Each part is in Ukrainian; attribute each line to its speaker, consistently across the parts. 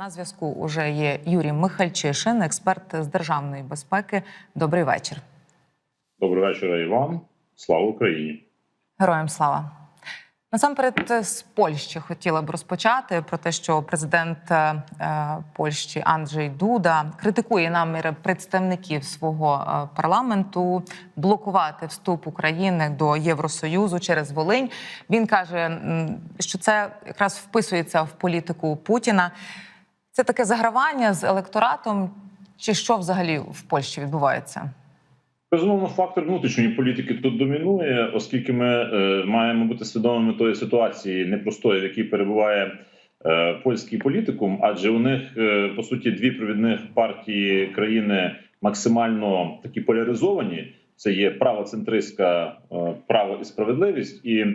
Speaker 1: на зв'язку уже є Юрій Михальчишин, експерт з державної безпеки. Добрий вечір.
Speaker 2: Добрий вечір, Іван. Слава Україні.
Speaker 1: Героям слава. Насамперед з Польщі хотіла б розпочати про те, що президент е, Польщі Анджей Дуда критикує наміри представників свого е, парламенту блокувати вступ України до Євросоюзу через Волинь. Він каже, що це якраз вписується в політику Путіна. Це таке загравання з електоратом, чи що взагалі в Польщі відбувається?
Speaker 2: Безумовно, фактор внутрішньої політики тут домінує, оскільки ми е, маємо бути свідомими тої ситуації непростої, в якій перебуває е, польський політикум, адже у них е, по суті дві провідних партії країни максимально такі поляризовані. Це є правоцентристська е, право і справедливість, і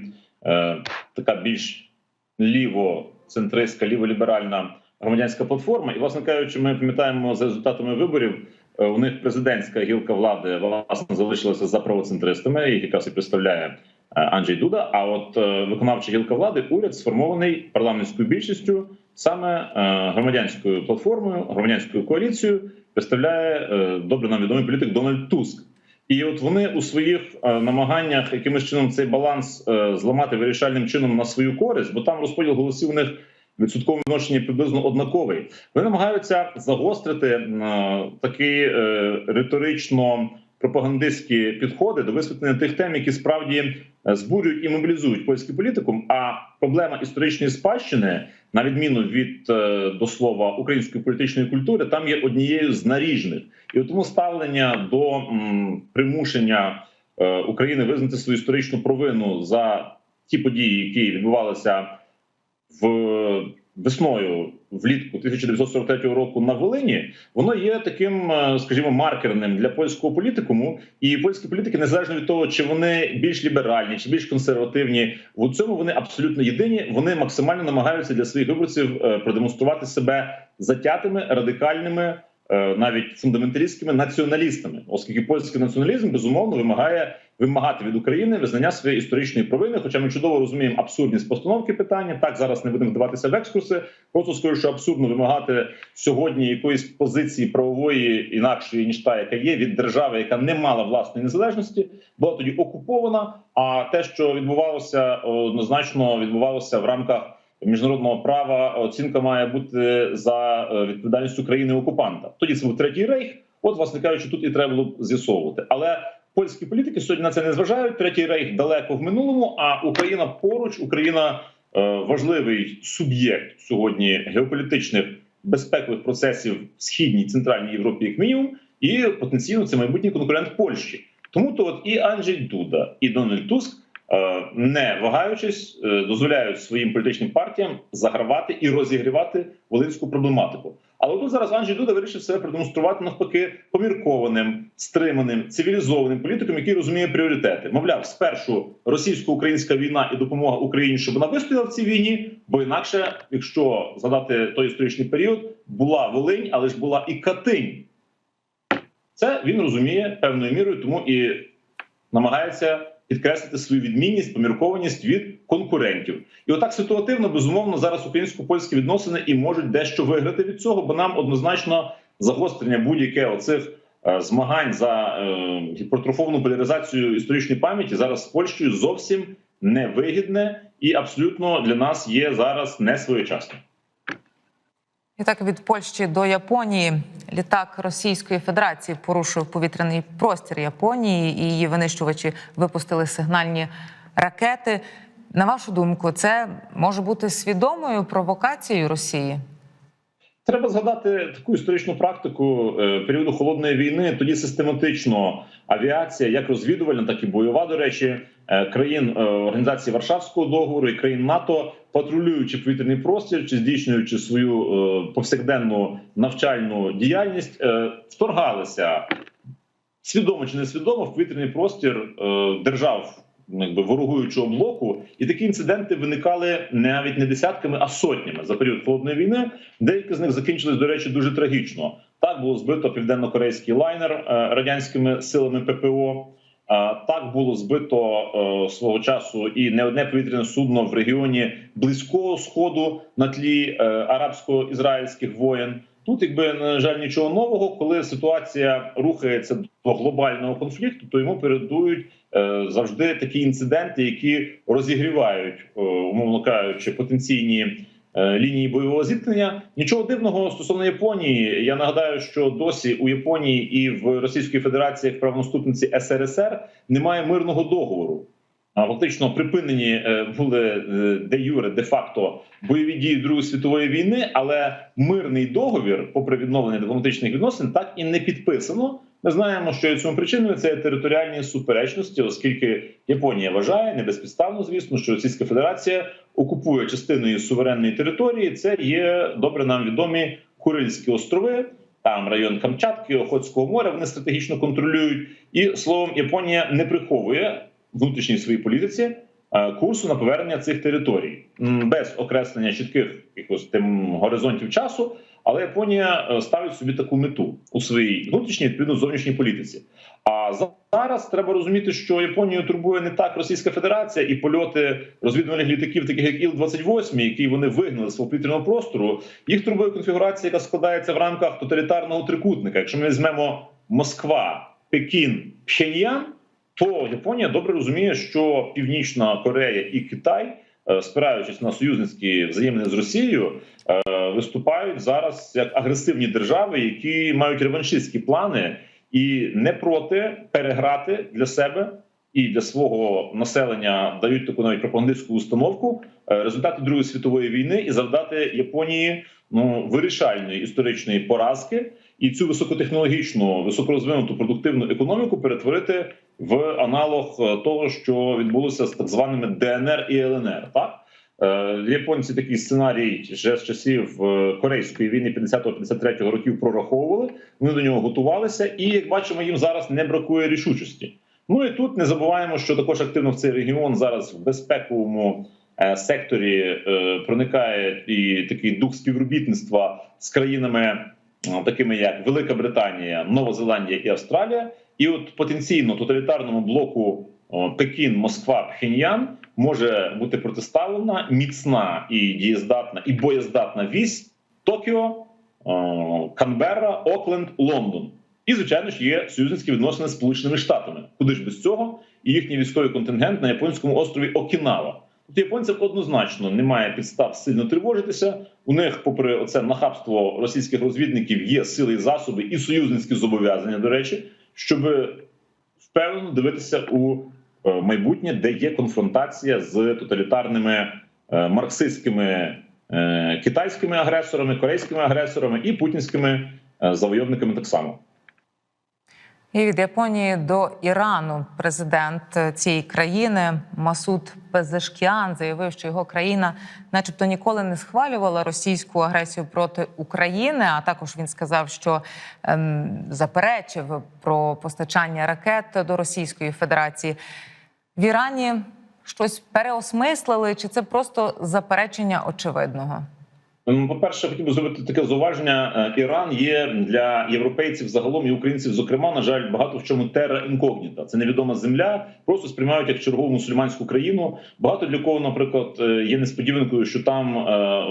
Speaker 2: е, така більш лівоцентристська, ліволіберальна громадянська платформа. І, власне кажучи, ми пам'ятаємо за результатами виборів. Е, У них президентська гілка влади власне залишилася за правоцентристами, їх якраз і представляє е, Анджей Дуда. А от е, виконавча гілка влади, уряд сформований парламентською більшістю, саме громадянською платформою, громадянською коаліцією, представляє добре нам відомий політик Дональд Туск. І от вони у своїх намаганнях якимось чином цей баланс зламати вирішальним чином на свою користь, бо там розподіл голосів у них відсотковому відношенні приблизно однаковий. Вони намагаються загострити е, такі е, риторично пропагандистські підходи до висвітлення тих тем, які справді е, збурюють і мобілізують польський політикум. А проблема історичної спадщини, на відміну від е, до слова української політичної культури, там є однією з наріжних, і тому ставлення до м, примушення е, України визнати свою історичну провину за ті події, які відбувалися в весною влітку 1943 року на Волині, воно є таким, е, скажімо, маркерним для польського політикуму. І польські політики, незалежно від того, чи вони більш ліберальні, чи більш консервативні, в цьому вони абсолютно єдині. Вони максимально намагаються для своїх виборців е, продемонструвати себе затятими, радикальними. Е, Навіть фундаменталістськими націоналістами, оскільки польський націоналізм безумовно вимагає вимагати від України визнання своєї історичної провини. Хоча ми чудово розуміємо абсурдність постановки питання. Так зараз не будемо вдаватися в екскурси. Просто скажу, що абсурдно вимагати сьогодні якоїсь позиції правової інакшої ніж та, яка є від держави, яка не мала власної незалежності, була тоді окупована. А те, що відбувалося, однозначно відбувалося в рамках. Міжнародного права оцінка має бути за е, відповідальністю країни окупанта. Тоді це був третій рейх. От, власне кажучи, тут і треба було б з'ясовувати. Але польські політики сьогодні на це не зважають. Третій рейх далеко в минулому. А Україна поруч, Україна е, важливий суб'єкт сьогодні геополітичних безпекових процесів в східній центральній Європі, як мінімум, і потенційно це майбутній конкурент Польщі. Тому то от і Анджей Дуда, і Дональд Туск. Е, Не вагаючись, е, дозволяють своїм політичним партіям загравати і розігрівати волинську проблематику. Але тут зараз Анджей Дуда вирішив себе продемонструвати навпаки поміркованим, стриманим, цивілізованим політиком, який розуміє пріоритети. Мовляв, спершу російсько-українська війна і допомога Україні, щоб вона вистояла в цій війні. Бо інакше, якщо згадати той історичний період, була Волинь, але ж була і Катинь. Це він розуміє певною мірою, тому і намагається підкреслити свою відмінність, поміркованість від конкурентів. І отак ситуативно, безумовно, зараз українсько-польські відносини і можуть дещо виграти від цього, бо нам однозначно загострення будь-яке оцих е, змагань за е, гіпертрофовану поляризацію історичної пам'яті зараз з Польщею зовсім невигідне і абсолютно для нас є зараз не своєчасним.
Speaker 1: І так від Польщі до Японії літак Російської Федерації порушив повітряний простір Японії, і її винищувачі випустили сигнальні ракети. На вашу думку, це може бути свідомою провокацією Росії?
Speaker 2: Треба згадати таку історичну практику е, періоду холодної війни. Тоді систематично авіація, як розвідувальна, так і бойова, до речі, е, країн е, організації Варшавського договору і країн НАТО, патрулюючи повітряний простір чи здійснюючи свою повсякденну навчальну діяльність, вторгалися свідомо чи несвідомо в повітряний простір держав. Ну, Якби ворогуючого блоку, і такі інциденти виникали навіть не десятками, а сотнями за період холодної війни. Деякі з них закінчились, до речі, дуже трагічно. Так було збито південно-корейський лайнер е, радянськими силами ППО. Так було збито е, свого часу і не одне повітряне судно в регіоні близького сходу на тлі е, арабсько-ізраїльських воєн. Тут, якби на жаль, нічого нового, коли ситуація рухається до глобального конфлікту, то йому передують е, завжди такі інциденти, які розігрівають, е, умовно кажучи, потенційні е, лінії бойового зіткнення. Нічого дивного стосовно Японії. Я нагадаю, що досі у Японії і в Російській Федерації як правонаступниці СРСР немає мирного договору. Фактично припинені е, були е, де юре де факто бойові дії Другої світової війни, але мирний договір, попри відновлення дипломатичних відносин, так і не підписано. Ми знаємо, що цьому причиною це територіальні суперечності, оскільки Японія вважає небезпідставно, звісно, що Російська Федерація окупує частину її суверенної території. Це є добре нам відомі Курильські острови. Там район Камчатки, Охотського моря вони стратегічно контролюють, і словом, Японія не приховує внутрішній своїй політиці е, курсу на повернення цих територій без окреслення чітких якось тим горизонтів часу. Але Японія е, ставить собі таку мету у своїй внутрішній відповідно зовнішній політиці. А зараз треба розуміти, що Японію турбує не так Російська Федерація і польоти розвідувальних літаків, таких як Іл-28, які вони вигнали з свого повітряного простору. Їх турбує конфігурація, яка складається в рамках тоталітарного трикутника. Якщо ми візьмемо Москва, Пекін, Пхеньян, то Японія добре розуміє, що Північна Корея і Китай, е, спираючись на союзницькі взаємини з Росією, е, виступають зараз як агресивні держави, які мають реваншистські плани і не проти переграти для себе і для свого населення дають таку навіть пропагандистську установку е, результати Другої світової війни і завдати Японії ну вирішальної історичної поразки, і цю високотехнологічну, високорозвинуту продуктивну економіку перетворити в аналог е, того, що відбулося з так званими ДНР і ЛНР. Так Е, японці такий сценарій ще з часів е, корейської війни 50-53 років прораховували. Вони до нього готувалися, і як бачимо, їм зараз не бракує рішучості. Ну і тут не забуваємо, що також активно в цей регіон зараз в безпековому секторі проникає і такий дух співробітництва з країнами, такими як Велика Британія, Нова Зеландія і Австралія. І от потенційно тоталітарному блоку Пекін, Москва, Пхеньян може бути протиставлена міцна і дієздатна і боєздатна вісь Токіо, Канберра, Окленд, Лондон. І, звичайно ж, є союзницькі відносини з Сполученими Штатами. Куди ж без цього? І їхній військовий контингент на японському острові Окінава. Тут японцям однозначно немає підстав сильно тривожитися. У них, попри оце нахабство російських розвідників, є сили і засоби і союзницькі зобов'язання, до речі, щоб впевнено дивитися у е, майбутнє, де є конфронтація з тоталітарними е, марксистськими е, китайськими агресорами, корейськими агресорами і путінськими завойовниками так само.
Speaker 1: І від Японії до Ірану президент цієї країни Масуд Пезешкіан заявив, що його країна, начебто, ніколи не схвалювала російську агресію проти України. А також він сказав, що ем, заперечив про постачання ракет до Російської Федерації в Ірані. Щось переосмислили, чи це просто заперечення очевидного?
Speaker 2: Ну, По-перше, хотів би зробити таке зауваження. Е, Іран є для європейців загалом і українців, зокрема, на жаль, багато в чому терра інкогніта. Це невідома земля, просто сприймають як чергову мусульманську країну. Багато для кого, наприклад, е, є несподіванкою, що там е,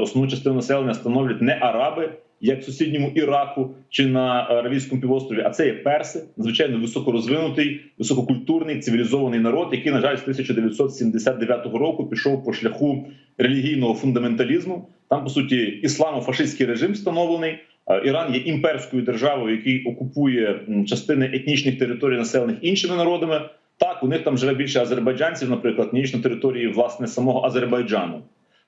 Speaker 2: основну частину населення становлять не араби, як в сусідньому Іраку чи на Аравійському півострові, а це є перси, надзвичайно високорозвинутий, висококультурний цивілізований народ, який, на жаль, з 1979 року пішов по шляху релігійного фундаменталізму. Там по суті ісламо-фашистський режим встановлений. Е, Іран є імперською державою, який окупує частини етнічних територій, населених іншими народами. Так, у них там живе більше азербайджанців, наприклад, ніж на території власне самого Азербайджану.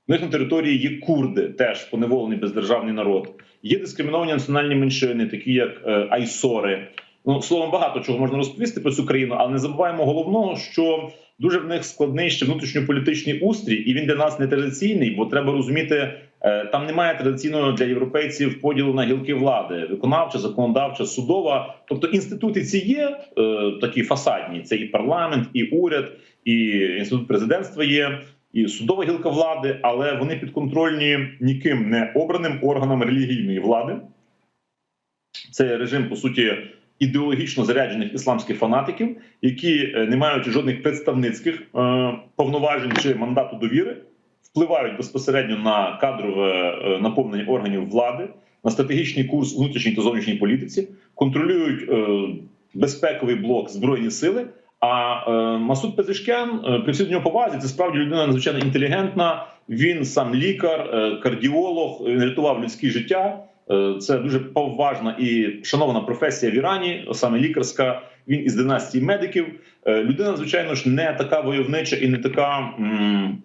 Speaker 2: У них на території є курди, теж поневолений бездержавний народ. Є дискриміновані національні меншини, такі як е, айсори. Ну словом, багато чого можна розповісти про цю країну, але не забуваємо головного, що дуже в них складний ще внутрішньополітичний устрій, і він для нас не традиційний, бо треба розуміти, е, там немає традиційного для європейців поділу на гілки влади: виконавча, законодавча, судова. Тобто інститути ці є е, такі фасадні: це і парламент, і уряд, і інститут президентства є. І судова гілка влади, але вони підконтрольні ніким не обраним органам релігійної влади. Це режим, по суті, ідеологічно заряджених ісламських фанатиків, які е, не мають жодних представницьких е, повноважень чи мандату довіри, впливають безпосередньо на кадрове е, наповнення органів влади, на стратегічний курс внутрішній та зовнішній політиці, контролюють безпековий блок збройні сили. А е, Масуд Пезешкян, е, при всій нього повазі, це справді людина надзвичайно інтелігентна. Він сам лікар, е, кардіолог, він рятував людське життя. Е, Це дуже поважна і шанована професія в Ірані, саме лікарська. Він із династії медиків. Е, Людина, звичайно ж, не така войовнича і не така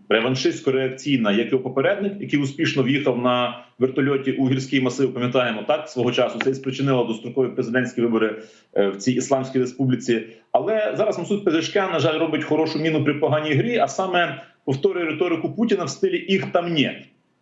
Speaker 2: реваншистсько-реакційна, як його попередник, який успішно в'їхав на вертольоті у гірський масив. Пам'ятаємо так свого часу. Це і спричинило дострокові президентські вибори е, в цій ісламській республіці. Але зараз Масуд Пезешкян, на жаль, робить хорошу міну при поганій грі, а саме повторює риторику Путіна в стилі їх там нет.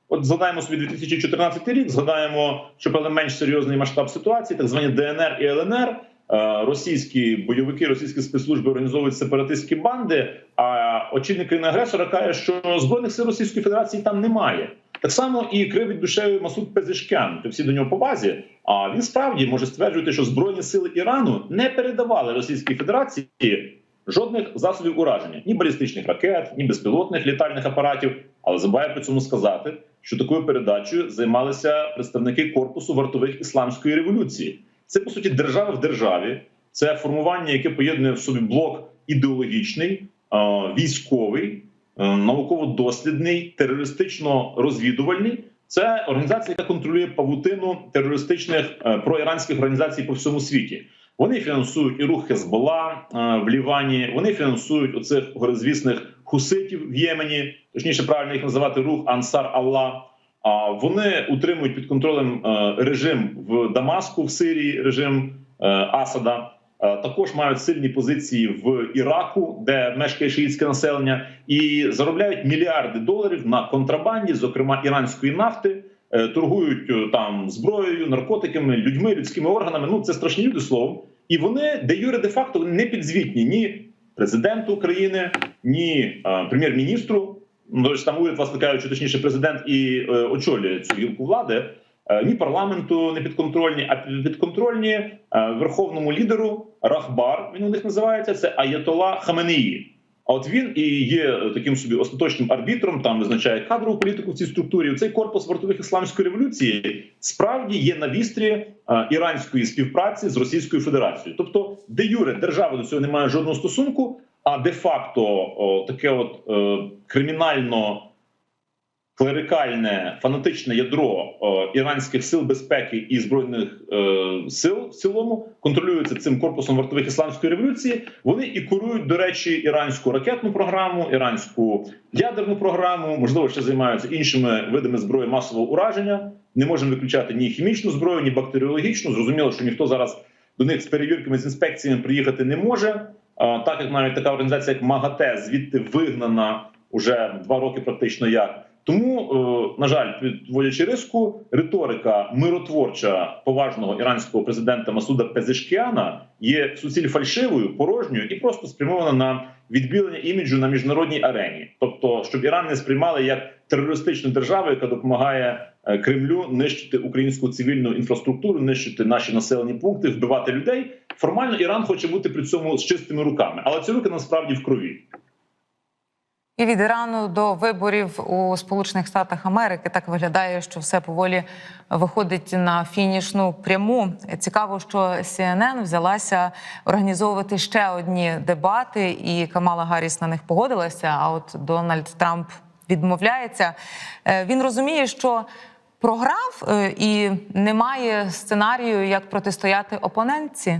Speaker 2: От згадаємо собі 2014 рік, згадаємо, що певно менш серйозний масштаб ситуації, так звані ДНР і ЛНР. Е, Російські бойовики, російські спецслужби організовують сепаратистські банди. А очільник країни-агресора каже, що збройних сил Російської Федерації там немає. Так само і кривить душею Масуд Пезешкян. То всі до нього повазі. А він справді може стверджувати, що збройні сили Ірану не передавали Російській Федерації жодних засобів ураження, ні балістичних ракет, ні безпілотних літальних апаратів. Але забуває при цьому сказати, що такою передачею займалися представники корпусу вартових ісламської революції. Це по суті держава в державі. Це формування, яке поєднує в собі блок ідеологічний, військовий, е, науково-дослідний, терористично-розвідувальний. Це організація, яка контролює павутину терористичних е, проіранських організацій по всьому світі. Вони фінансують і рух Хезбола е, в Лівані. Вони фінансують оцих горизвісних хуситів в Ємені, точніше, правильно їх називати рух Ансар Аллах. А вони утримують під контролем е, режим в Дамаску в Сирії, режим е, Асада. Е, Також мають сильні позиції в Іраку, де мешкає шиїтське населення, і заробляють мільярди доларів на контрабанді, зокрема іранської нафти. Торгують там зброєю, наркотиками, людьми, людськими органами. Ну це страшні люди словом. І вони де юре де факто не підзвітні ні президенту України, ні прем'єр-міністру. Ну, тож там уряд, власне кажучи, точніше, президент і е, очолює цю гілку влади. Е, ні парламенту не підконтрольні, а підконтрольні е, верховному лідеру Рахбар. Він у них називається це Аятола Хаменеї. А от він і є таким собі остаточним арбітром, там визначає кадрову політику в цій структурі. Цей корпус вартових ісламської революції справді є на вістрі е, іранської співпраці з Російською Федерацією. Тобто, де юре держава до цього не має жодного стосунку, а де факто таке от е, кримінально клерикальне фанатичне ядро іранських сил безпеки і збройних е, сил в цілому контролюється цим корпусом вартових ісламської революції. Вони і курують, до речі, іранську ракетну програму, іранську ядерну програму, можливо, ще займаються іншими видами зброї масового ураження. Не можемо виключати ні хімічну зброю, ні бактеріологічну. Зрозуміло, що ніхто зараз до них з перевірками з інспекціями приїхати не може. А, Так як навіть така організація, як МАГАТЕ, звідти вигнана уже два роки, практично як. Тому, е, на жаль, підводячи риску, риторика миротворча поважного іранського президента Масуда Пезешкіана є суціль фальшивою, порожньою і просто спрямована на відбілення іміджу на міжнародній арені, тобто, щоб Іран не сприймали як терористичну державу, яка допомагає е, Кремлю нищити українську цивільну інфраструктуру, нищити наші населені пункти, вбивати людей. Формально Іран хоче бути при цьому з чистими руками, але ці руки насправді в крові.
Speaker 1: І від Ірану до виборів у Сполучених Штатах Америки так виглядає, що все поволі виходить на фінішну пряму. Цікаво, що CNN взялася організовувати ще одні дебати, і Камала Гарріс на них погодилася. А от Дональд Трамп відмовляється. Е, Він розуміє, що програв е, і немає сценарію, як протистояти опонентці.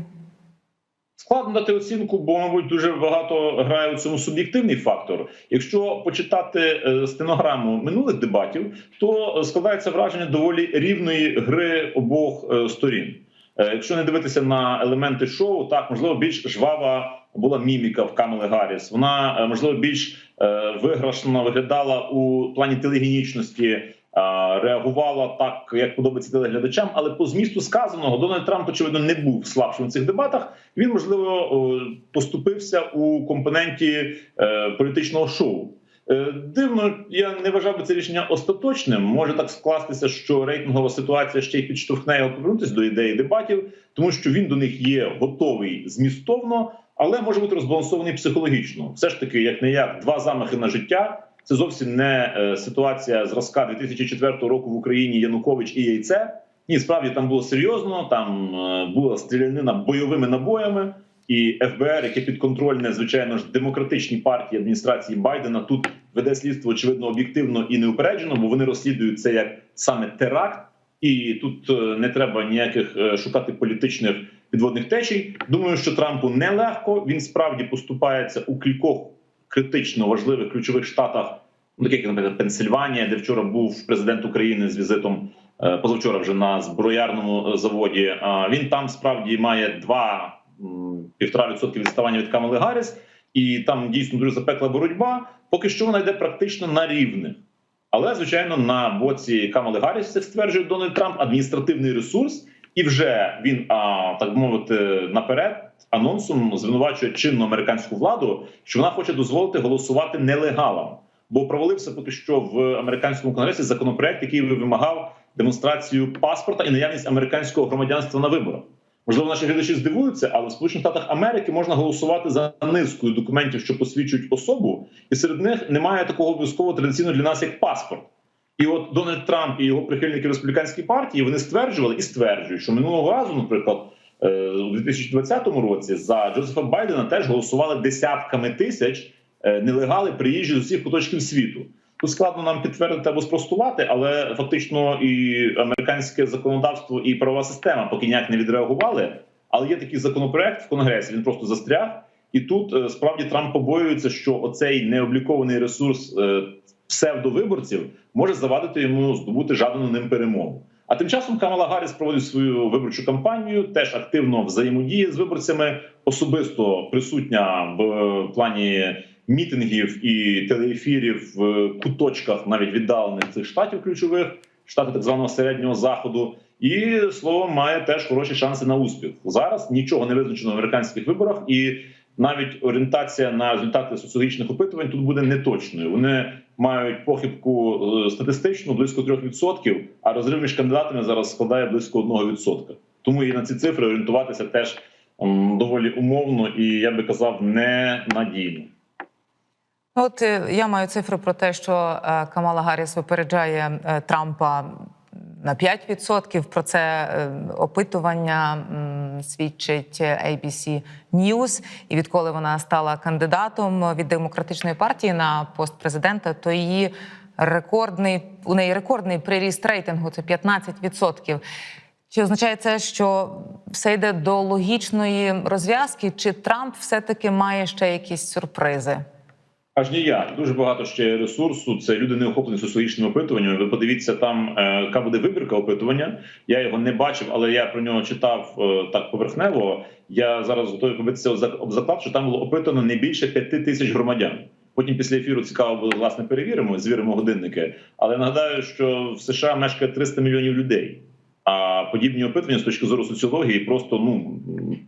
Speaker 2: Складно дати оцінку, бо мабуть дуже багато грає у цьому суб'єктивний фактор. Якщо почитати е, стенограму минулих дебатів, то складається враження доволі рівної гри обох е, сторін. Е, Якщо не дивитися на елементи шоу, так можливо більш жвава була міміка в Камели Гарріс. Вона е, можливо більш е, виграшно виглядала у плані телегенічності. А, Реагувала так, як подобається телеглядачам, але по змісту сказаного Дональд Трамп, очевидно, не був слабшим в цих дебатах. Він можливо поступився у компоненті е, політичного шоу. Е, Дивно, я не вважав би це рішення остаточним. Може так скластися, що рейтингова ситуація ще й підштовхне його повернутися до ідеї дебатів, тому що він до них є готовий змістовно, але може бути розбалансований психологічно. Все ж таки, як не як, два замахи на життя. Це зовсім не е, ситуація зразка 2004 року в Україні Янукович і яйце. Ні, справді там було серйозно. Там е, була стрілянина бойовими набоями, і ФБР, яке підконтрольне, звичайно ж, демократичній партії адміністрації Байдена, тут веде слідство очевидно об'єктивно і неупереджено, бо вони розслідують це як саме теракт, і тут е, не треба ніяких шукати політичних підводних течій. Думаю, що Трампу нелегко. Він справді поступається у кількох критично важливих ключових штатах, ну, таких наприклад, Пенсильванія, де вчора був президент України з візитом. е, Позавчора вже на зброярному е, заводі. Він там справді має два м, півтора відсотки відставання від Камали Гарріс, і там дійсно дуже запекла боротьба. Поки що вона йде практично на рівних. Але звичайно, на боці Камали Гарріс, це стверджує Дональд Трамп, адміністративний ресурс, і вже він, а, так би мовити, наперед анонсом звинувачує чинну американську владу, що вона хоче дозволити голосувати нелегалам. Бо провалився поки що в американському конгресі законопроект, який вимагав демонстрацію паспорта і наявність американського громадянства на виборах. Можливо, наші глядачі здивуються, але в Сполучених Штатах Америки можна голосувати за низкою документів, що посвідчують особу, і серед них немає такого обов'язково традиційно для нас, як паспорт. І от Дональд Трамп і його прихильники республіканської партії вони стверджували і стверджують, що минулого разу, наприклад, у 2020 році за Джозефа Байдена теж голосували десятками тисяч е, нелегали приїжджі з усіх куточків світу. Тут складно нам підтвердити або спростувати, але фактично і американське законодавство і правова система поки ніяк не відреагували. Але є такий законопроект в конгресі. Він просто застряг, і тут е, справді Трамп побоюється, що оцей необлікований ресурс е, псевдовиборців може завадити йому здобути жадану ним перемогу. А тим часом Камала Гарріс проводить свою виборчу кампанію, теж активно взаємодіє з виборцями, особисто присутня в е, плані мітингів і телеефірів в куточках, навіть віддалених цих штатів ключових, штати так званого середнього заходу. І словом має теж хороші шанси на успіх. Зараз нічого не визначено в американських виборах, і навіть орієнтація на результати соціологічних опитувань тут буде неточною. Вони мають похибку е, статистичну близько 3%, а розрив між кандидатами зараз складає близько 1%. Тому і на ці цифри орієнтуватися теж доволі умовно і я би казав ненадійно.
Speaker 1: От е, я маю цифри про те, що е, Камала Гарріс випереджає Трампа на 5%. Про це е, опитування свідчить ABC News. І відколи вона стала кандидатом від демократичної партії на пост президента, то її рекордний у неї рекордний приріст рейтингу це 15%. Чи означає це, що все йде до логічної розв'язки? Чи Трамп все-таки має ще якісь сюрпризи?
Speaker 2: Аж ніяк дуже багато ще ресурсу. Це люди не охоплені соціологічними опитуваннями. Ви подивіться там, е, яка буде вибірка опитування. Я його не бачив, але я про нього читав е, так поверхнево. Я зараз готовий побитися об заклад, що там було опитано не більше п'яти тисяч громадян. Потім після ефіру цікаво буде власне перевіримо, звіримо годинники. Але нагадаю, що в США мешкає 300 мільйонів людей. А подібні опитування з точки зору соціології, просто ну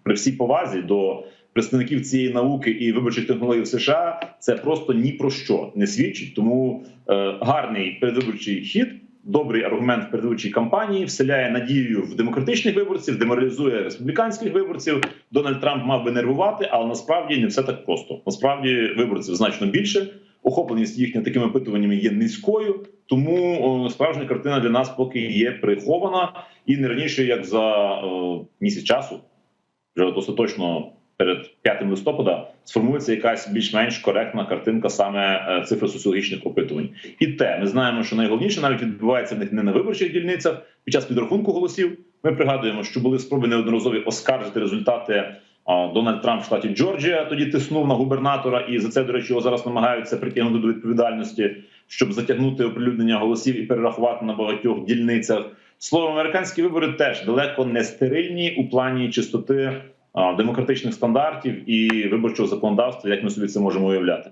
Speaker 2: при всій повазі до представників цієї науки і виборчих технологій в США, це просто ні про що не свідчить. Тому е, гарний передвиборчий хід, добрий аргумент в передвиборчій кампанії, вселяє надію в демократичних виборців, деморалізує республіканських виборців. Дональд Трамп мав би нервувати, але насправді не все так просто. Насправді виборців значно більше. Охопленість їхня такими опитуваннями є низькою, тому справжня картина для нас поки є прихована, і не раніше як за о, місяць часу, вже остаточно перед 5 листопада сформується якась більш-менш коректна картинка саме е, цифр соціологічних опитувань. І те ми знаємо, що найголовніше навіть відбувається в них не на виборчих дільницях під час підрахунку голосів. Ми пригадуємо, що були спроби неодноразові оскаржити результати. Дональд Трамп в штаті Джорджія тоді тиснув на губернатора, і за це, до речі, його зараз намагаються притягнути до відповідальності, щоб затягнути оприлюднення голосів і перерахувати на багатьох дільницях. Словом, американські вибори теж далеко не стерильні у плані чистоти демократичних стандартів і виборчого законодавства, як ми собі це можемо уявляти.